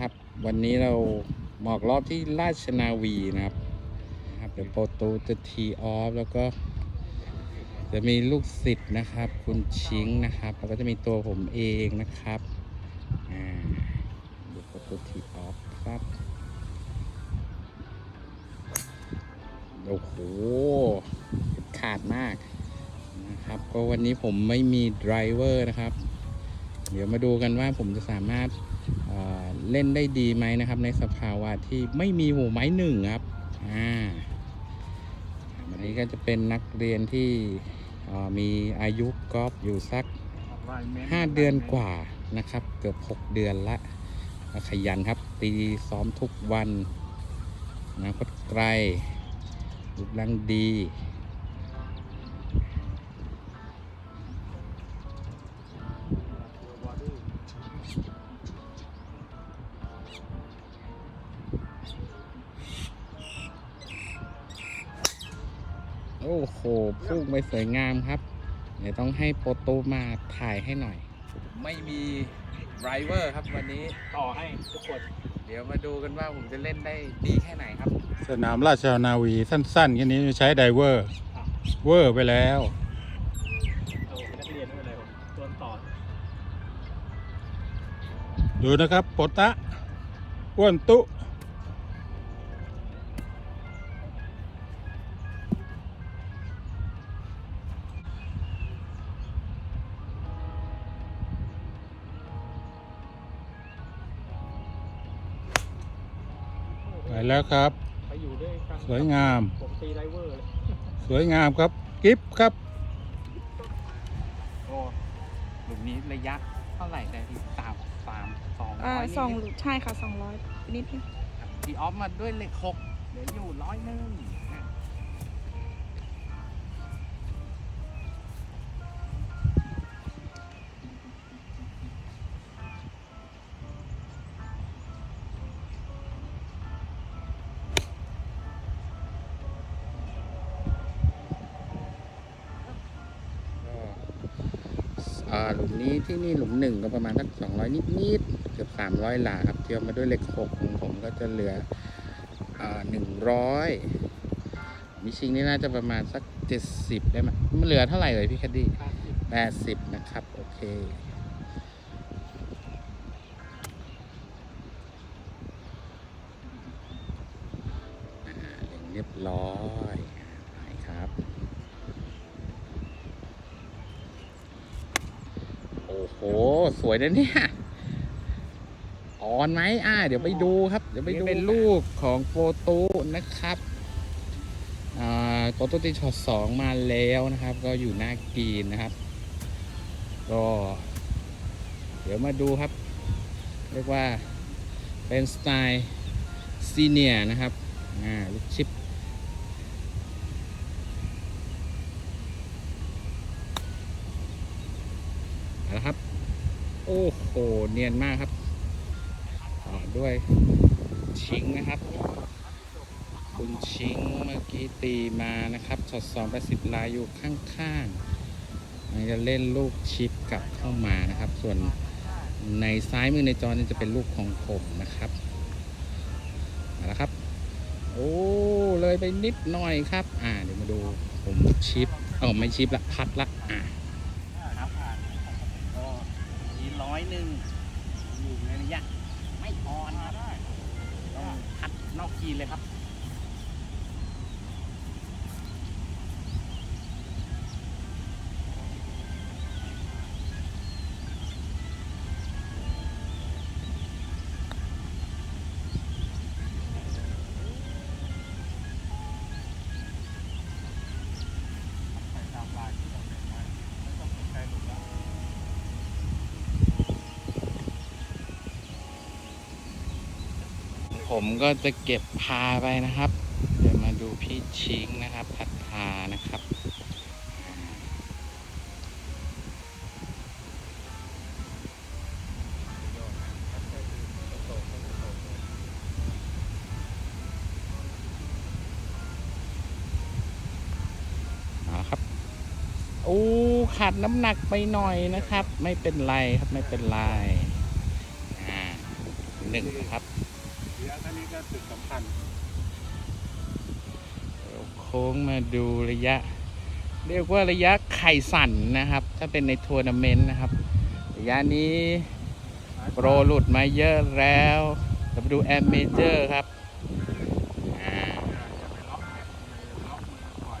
ครับ วันนี้เราหมอกรอบที่ราชนาวีนะครับนะครับเดี๋ยวโปรตูจะทีออฟแล้วก็ จะมีลูกศิษย์นะครับ คุณชิงนะครับ แล้วก็จะมีตัวผมเองนะครับอ่าดูโปรตูทีออฟครับโอ้โหขาดมากนะครับ ก็วันนี้ผมไม่มีไดรเวอร์นะครับ เดี๋ยวมาดูกันว่าผมจะสามารถเเล่นได้ดีไหมนะครับ ในสภาวะที่ไม่มีหูไม้หนึ่งครับอ่าวันนี้ก็จะเป็นนักเรียนที่มีอายุกอล์ฟอยู่สัก 5 เดือนกว่านะครับ เกือบ 6 เดือนละขยันครับ ตีซ้อมทุกวันนะคตไกลรูปร่างดี โอ้โหพุ่งไปสวยงามครับ เดี๋ยวต้องให้โปรโตมาถ่ายให้หน่อย ไม่มีไดรเวอร์ครับวันนี้ต่อให้ทุกคน เดี๋ยวมาดูกันว่าผมจะเล่นได้ดีแค่ไหนครับ สนามราชนาวีสั้นๆแค่นี้ใช้ไดเวอร์ เวอร์ไปแล้วเอาเป็นนักเรียนไม่เป็นไรผมโดนต่อดูนะครับโปตะอ้วนตุ แล้วครับ ไปอยู่ด้วยกันสวยงาม ผมตีไดเวอร์เลยสวยงามครับ กิฟครับ โอ้หลุมนี้ระยะเท่าไหร่ได้ที่สามสามสองอ่าร้อยสองนิดใช่ค่ะสองร้อยนิดนึงๆทีออฟมาด้วยเลขหกเหลืออยู่ร้อยหนึง หลุมนี้ที่นี่หลุมหนึ่งก็ประมาณสักสองร้อยนิดๆเกือบสามร้อยหลาครับเทียมมาด้วยเลขหกของผมก็จะเหลือหนึ่งร้อยมิชิงนี่น่าจะประมาณสักเจ็ดสิบได้ไหมมันเหลือเท่าไหร่เลยพี่แคดดี้แปดสิบนะครับ โอเคเรียบร้อยไปครับ โอ้โห ส วยนะเนี่ยออนไหมอ่า เดี๋ยวไปดูครับ เดี๋ยวไปดูเป็นลูกของโปรตูนะครับอ่าโปรตูตีช็อตสองมาแล้วนะครับ ก็อยู่หน้ากีนนะครับ ก็ เดี๋ยวมาดูครับ เรียกว่าเป็นสไตล์ซีเนียนะครับ อ่า ลูกชิป นะครับ โอ้โห เนียนมากครับ ต่อด้วยชิงนะครับ คุณชิงเมื่อกี้ตีมานะครับช็อตสองแปดสิบลายอยู่ข้างๆมันจะเล่นลูกชิปกลับเข้ามานะครับ ส่วนในซ้ายมือในจอนี่จะเป็นลูกของผมนะครับมาแล้วครับ โอ้เลยไปนิดหน่อยครับ อ่าเดี๋ยวมาดูผมชิปเออไม่ชิปละพัดละอ่า ครับผ่านก็มีร้ อยหนึ่งอยู่ในระยะไม่ออนครับต้องพัดนอกกีนเลยครับ ผมก็จะเก็บพาไปนะครับ เดี๋ยวมาดูพี่ชิงนะครับ พัดพานะครับเอาละครับโอ้ขาดน้ำหนักไปหน่อยนะครับ ไม่เป็นไรครับไม่เป็นไรอ่าหนึ่งครับ นี้ก็จุดสำคัญโค้งมาดูระยะ เรียกว่าระยะไข่สั่นนะครับ ถ้าเป็นในทัวร์นาเมนต์นะครับ ระยะนี้โปรหลุดมาเยอะแล้วเราไปดูแอมเมเจอร์ครับอะไปล็อกเนี่ยล็อกมือปล่อย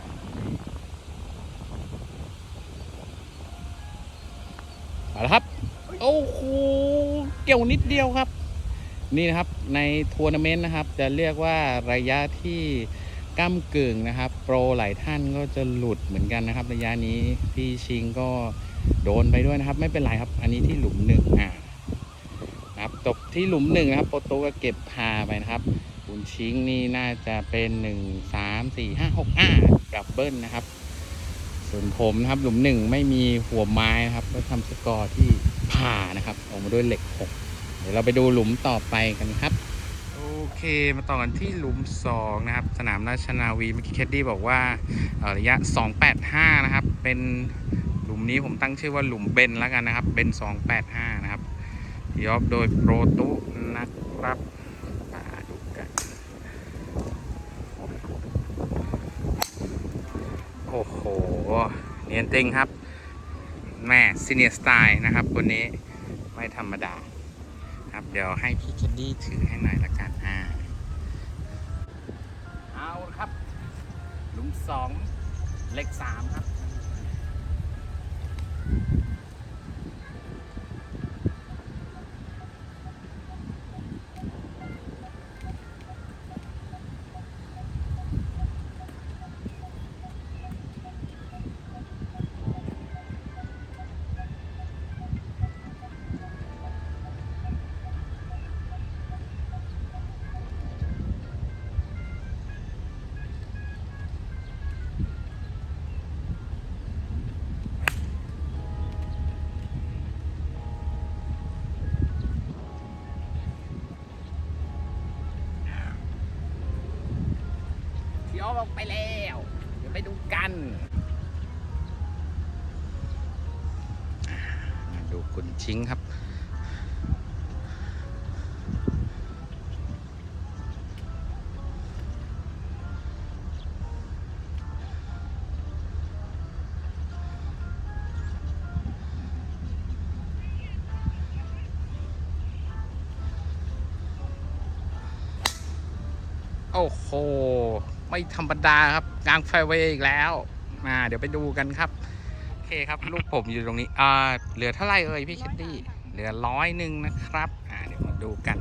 เอาละครับ โอ้โห เกี่ยวนิดเดียวครับ นี่นะครับในทัวร์นาเมนต์นะครับ จะเรียกว่าระยะที่ก้ากึ่งนะครับ โปรหลายท่านก็จะหลุดเหมือนกันนะครับ ระยะนี้พี่ชิงก็โดนไปด้วยนะครับ ไม่เป็นไรครับ อันนี้ที่หลุมหนึ่งอ่านะครับจบที่หลุมหนึ่งนะครับโปรโตก็เก็บพาไปนะครับคุณชิงนี่น่าจะเป็นหนึ่งสามสี่ห้าหกอ่าดับเบิลนะครับ ส่วนผมนะครับหลุมหนึ่งไม่มีหัวไม้นะครับก็ทำสกอร์ที่ผ่านะครับ ออกมาด้วยเหล็กหก ดี๋ยวเราไปดูหลุมต่อไปกันครับ โอเคมาต่อกันที่หลุม 2 นะครับ สนามราชนาวีเมื่อกี้แคดดี้บอกว่าเอ่อระยะ 285 นะครับ เป็นหลุมนี้ผมตั้งชื่อว่าหลุมเบนแล้วกันนะครับเบน285 นะครับยอบโดยโปรตุนะครับมาดูกันโอ้โห เนียนจริงครับ แม่ซีเนียสไตล์นะครับคนนี้ไม่ธรรมดา ครับ เดี๋ยวให้พี่แคนดี้ถือให้หน่อยละกันอ่าเอาครับ หลุมสองเล็กสามครับ ที่ออกไปแล้ว เดี๋ยวไปดูกัน ดูคุณชิงครับโอ้โห ไม่ธรรมดาครับกลางไฟเวย์อีกแล้วมาเดี๋ยวไปดูกันครับโอเคครับลูกผมอยู่ตรงนี้อ่าเหลือเท่าไหร่เอ่ยพี่เคดดี้เหลือร้อยหนึ่งนะครับ อ่าเดี๋ยวมาดูกัน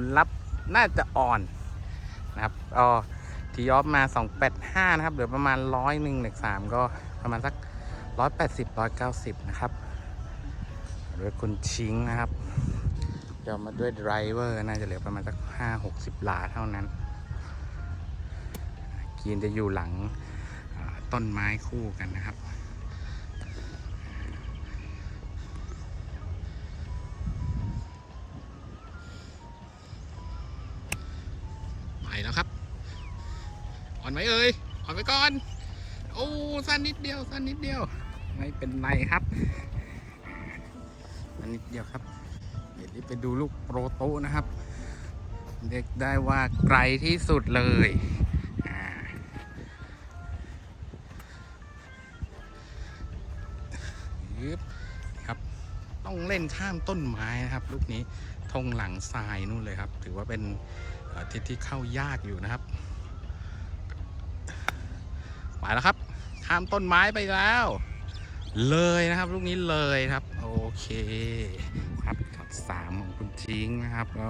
ลลัพธ์น่าจะอ่อนนะครับก็ทีออฟมา 285 นะครับเหลือประมาณร้อยหนึ่งเหล็กสามก็ประมาณสัก 180 190 นะครับด้วยคุณชิงนะครับเดี๋ยวมาด้วยไดรเวอร์น่าจะเหลือประมาณสัก 5 60หลาเท่านั้นกีนจะอยู่หลังต้นไม้คู่กันนะครับ ไหมเอ่ยออนไปก่อน โอ้สั้นนิดเดียวสั้นนิดเดียว ไม่เป็นไรครับสั้นนิดเดียวครับ เดี๋ยวนี้ไปดูลูกโปรโตนะครับ เรียกได้ว่าไกลที่สุดเลยอ่าครับ ต้องเล่นข้ามต้นไม้นะครับ ลูกนี้ทงหลังทรายนู่นเลยครับ ถือว่าเป็นทิศที่เข้ายากอยู่นะครับ ไปแล้วครับข้ามต้นไม้ไปแล้ว เลยนะครับ ลูกนี้เลยครับ โอเคครับช็อตสามของคุณจิงนะครับก็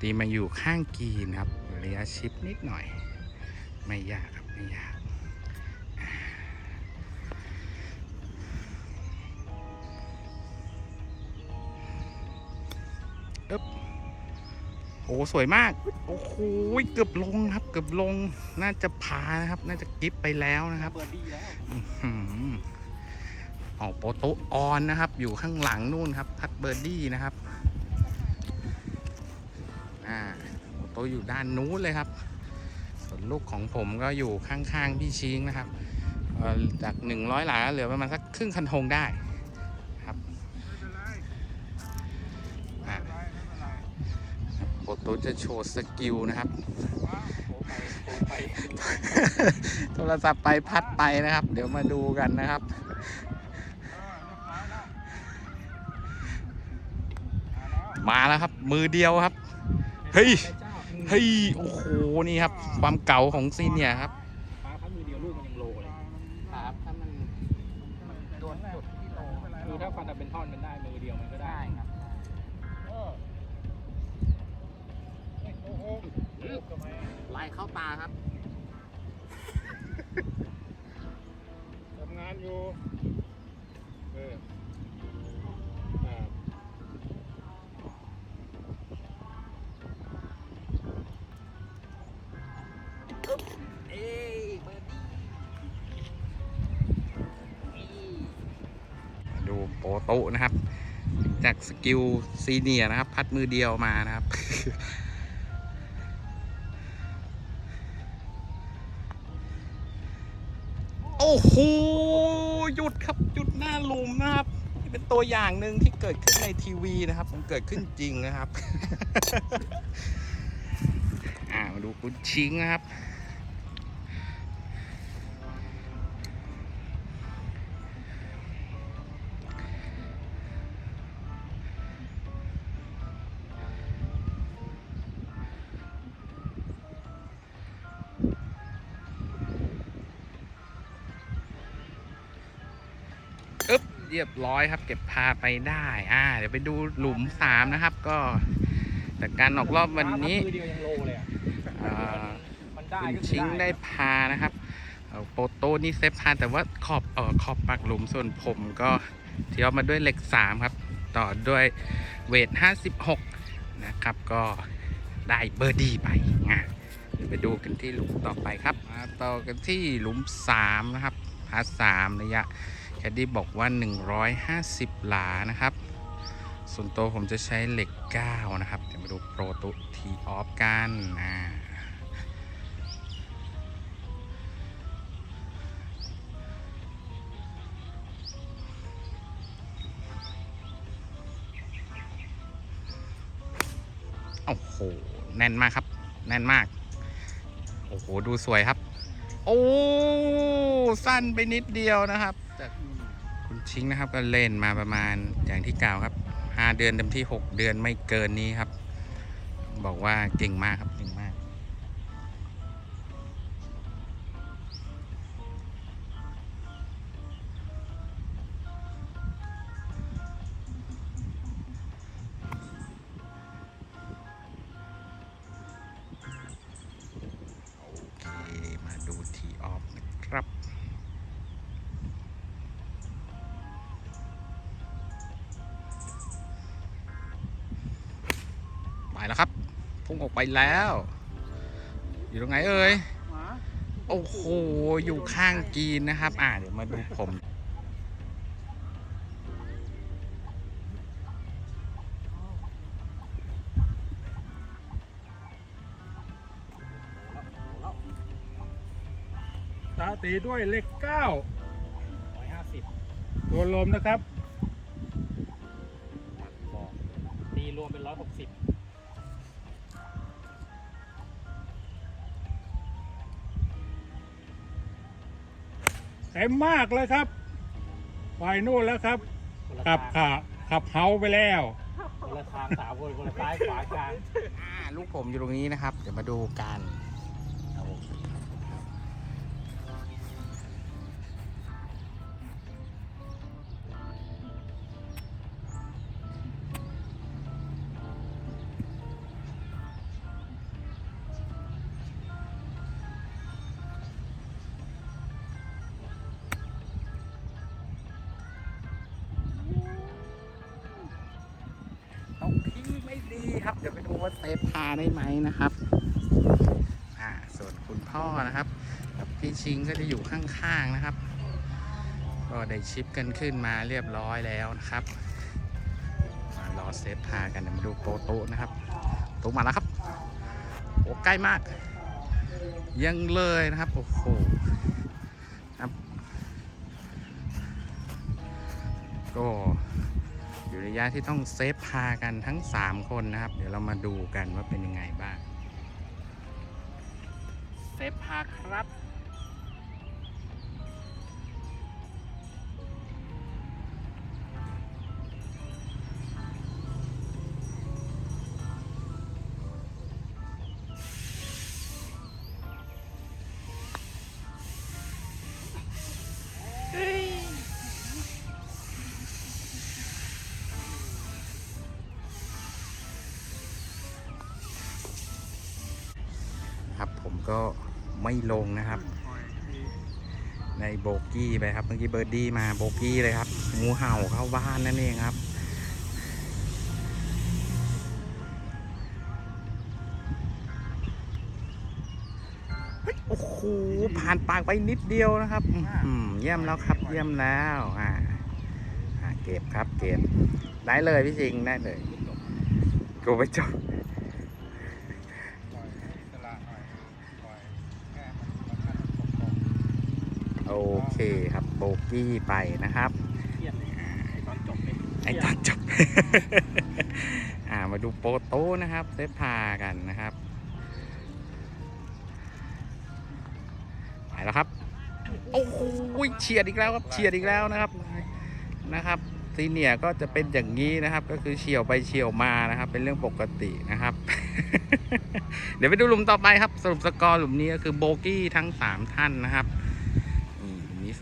ตีมาอยู่ข้างกีนครับระยะชิปนิดหน่อย ไม่ยากครับไม่ยากอึ๊บ โอ้สวยมาก โอ้โหเกือบลงครับ เกือบลง น่าจะพานะครับ น่าจะกิฟไปแล้วนะครับเบอร์ดี้แล้วอออออกโปโตออนนะครับ อยู่ข้างหลังนู่นครับ พัดเบอร์ดี้นะครับอ่าโปโตอยู่ด้านนู้นเลยครับ ส่วนลูกของผมก็อยู่ข้างๆพี่ชิงนะครับเออจาก100หลาเหลือประมาณสักครึ่งคันธงได้ ตจะโชว์สกิลนะครับไปโทรศัพท์ไปพัดไปนะครับ เดี๋ยวมาดูกันนะครับมาแล้วครับ มือเดียวครับ เฮ้ย เฮ้ย โอ้โห นี่ครับ ความเก่าของซีเนียร์ครับปลาพัดมือเดียวลูกมันยังโลเลยครับถ้ามันมันโดนจุดที่โลคือถ้าฟันแต่เป็นท่อนมันได้มือเดียวมันก็ได้ครับ ลายเข้าตาครับ ทำงานอยู่ เอออ่าเอ้ยเบอร์ดี้มาดูโปโตะนะครับ จากสกิลซีเนียร์นะครับ พัดมือเดียวมานะครับ เป็นตัวอย่างหนึ่งที่เกิดขึ้นในทีวีนะครับ มันเกิดขึ้นจริงนะครับ อ่ามาดูคุณชิงนะครับ เรียบร้อยครับ เก็บพาไปได้อ่าเดี๋ยวไปดูหลุมสามนะครับ ก็แต่การออกรอบวันนี้คุณชิงได้พานะครับโปโต้นี่เซฟพาแต่ว่าขอบเออขอบปากหลุมส่วนผมก็เที่ยวมาด้วยเหล็ก3ครับ ต่อด้วยเวท56นะครับ ก็ได้เบอร์ดีไปอะเดี๋ยวไปดูกันที่หลุมต่อไปครับมาต่อกันที่หลุม3นะครับพาสามระยะ แคดดี้บอกว่า 150 หลานะครับ ส่วนตัวผมจะใช้เหล็ก 9 นะครับ เดี๋ยวมาดูโปรตุทีออฟกันอ่าโอ้โห แน่นมากครับ แน่นมาก โอ้โห ดูสวยครับ โอ้ สั้นไปนิดเดียวนะครับ จากคุณชิงนะครับก็เล่นมาประมาณอย่างที่กล่าวครับ 5 เดือนเต็มที่ 6 เดือนไม่เกินนี้ครับ บอกว่าเก่งมากครับ ออกไปแล้ว อยู่ตรงไหนเอ่ยโอ้โห อยู่ข้างกรีนนะครับ อ่าเดี๋ยวมาดูผม ตาตีด้วยเลขเก้าร้อยห้าสิบตัวลมนะครับบอกตีรวมเป็นร้อยหกสิบ เต็มมากเลยครับไปนู่นแล้วครับคนละขับทางขาขับเฮาไปแล้ว คนละทางสามคนคนละซ้ายขวากลาง อ่าลูกผมอยู่ตรงนี้นะครับ เดี๋ยวมาดูกันเว่าเซฟพาได้ไหมนะครับอ่าส่วนคุณพ่อนะครับกับพี่ชิงก็จะอยู่ข้างๆนะครับ ก็ได้ชิปกันขึ้นมาเรียบร้อยแล้วนะครับมารอเซฟพากันเดี๋ยวมาดูโปโตะนะครับโตะมาแล้วครับโอ้ใกล้มาก ยังเลยนะครับโอ้โหครับก็ อยู่ระยะที่ต้องเซฟพากันทั้ง 3 คนนะครับ เดี๋ยวเรามาดูกันว่าเป็นยังไงบ้าง เซฟพาครับ ก็ไม่ลงนะครับ ในโบกี้ไปครับเมื่อกี้เบอร์ดี้มาโบกี้เลยครับ งูเห่าเข้าบ้านนั่นเองครับ โอ้โห ผ่านปากไปนิดเดียวนะครับเยี่ยมแล้วครับ เยี่ยมแล้วอ่าเก็บครับเก็บได้เลยพี่สิงได้เลยกูไปจบ โอเคครับโบกี้ไปนะครับเครียดเลยไอ้ตอนจบเลยไอ้ตอนจบอ่ามาดูโปโต้นะครับเซฟพากันนะครับไปแล้วครับโอ้โหเฉียดอีกแล้วครับเฉียดอีกแล้วนะครับนะครับซีเนียร์ก็จะเป็นอย่างนี้นะครับ ก็คือเฉียวไปเฉียวมานะครับ เป็นเรื่องปกตินะครับ เดี๋ยวไปดูหลุมต่อไปครับ สรุปสกอร์หลุมนี้ก็คือโบกี้ทั้ง 3 ท่านนะครับนี่หลุมนี้ส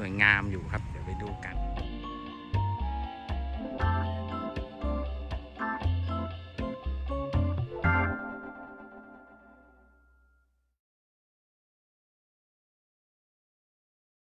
วยงามอยู่ครับ